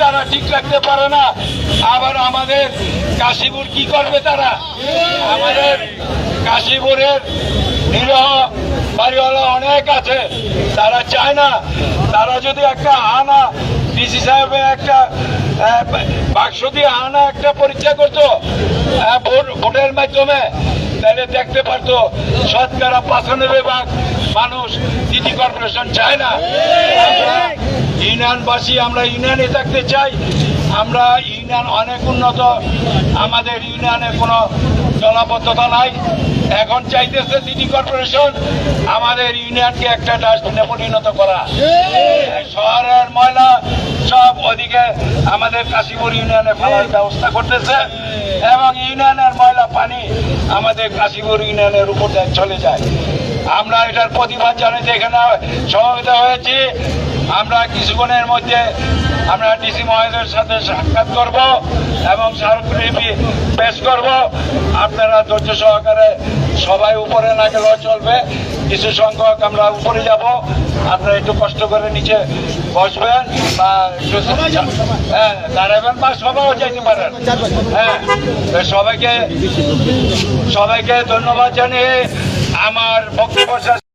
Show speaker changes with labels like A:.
A: তারা ঠিক রাখতে পারে না। আবার আমাদের কাশীপুর কি করবে তারা? আমাদের কাশীপুরের নিরহ বাড়িওয়ালা অনেক আছে। তারা চায় না। তারা যদি একটা আনা, ডিসি সাহেবের একটা বাক্স দিয়ে আনা একটা পরীক্ষা করতো ভোটের মাধ্যমে, তাহলে দেখতে পারতো শতকরা পাঁচানব্বই ভাগ মানুষ সিটি কর্পোরেশন চায় না। ইউনিয়নবাসী, আমরা ইউনিয়নে থাকতে চাই। আমরা ইউনিয়ন অনেক উন্নত। আমাদের ইউনিয়নে কোনো জলাবদ্ধতা নাই। এখন চাইতেছে সিটি কর্পোরেশন আমাদের ইউনিয়নকে একটা ডাস্টবিনে পরিণত করা। শহরের ময়লা সব ওদিকে আমাদের কাশীপুর ইউনিয়নে ফেলার ব্যবস্থা করতেছে এবং ইউনিয়নের ময়লা পানি আমাদের কাশীপুর ইউনিয়নের উপর চলে যায়। আমরা এটার প্রতিবাদ জানাতে এখানে সমবেত হয়েছি। আমরা কিছুক্ষণের মধ্যে আমরা ডিসি মহোদয়ের সাথে সাক্ষাৎ করব এবং স্মারকলিপি পেশ করব। আপনারা ধৈর্য সহকারে সবাই উপরে না গেলেও চলবে। কিছু সংখ্যক আমরা উপরে যাব। আপনারা একটু কষ্ট করে নিচে বসবেন বা একটু হ্যাঁ দাঁড়াবেন বা সবাইও যাইতে পারেন। হ্যাঁ সবাইকে সবাইকে ধন্যবাদ জানিয়ে আমার বক্তব্য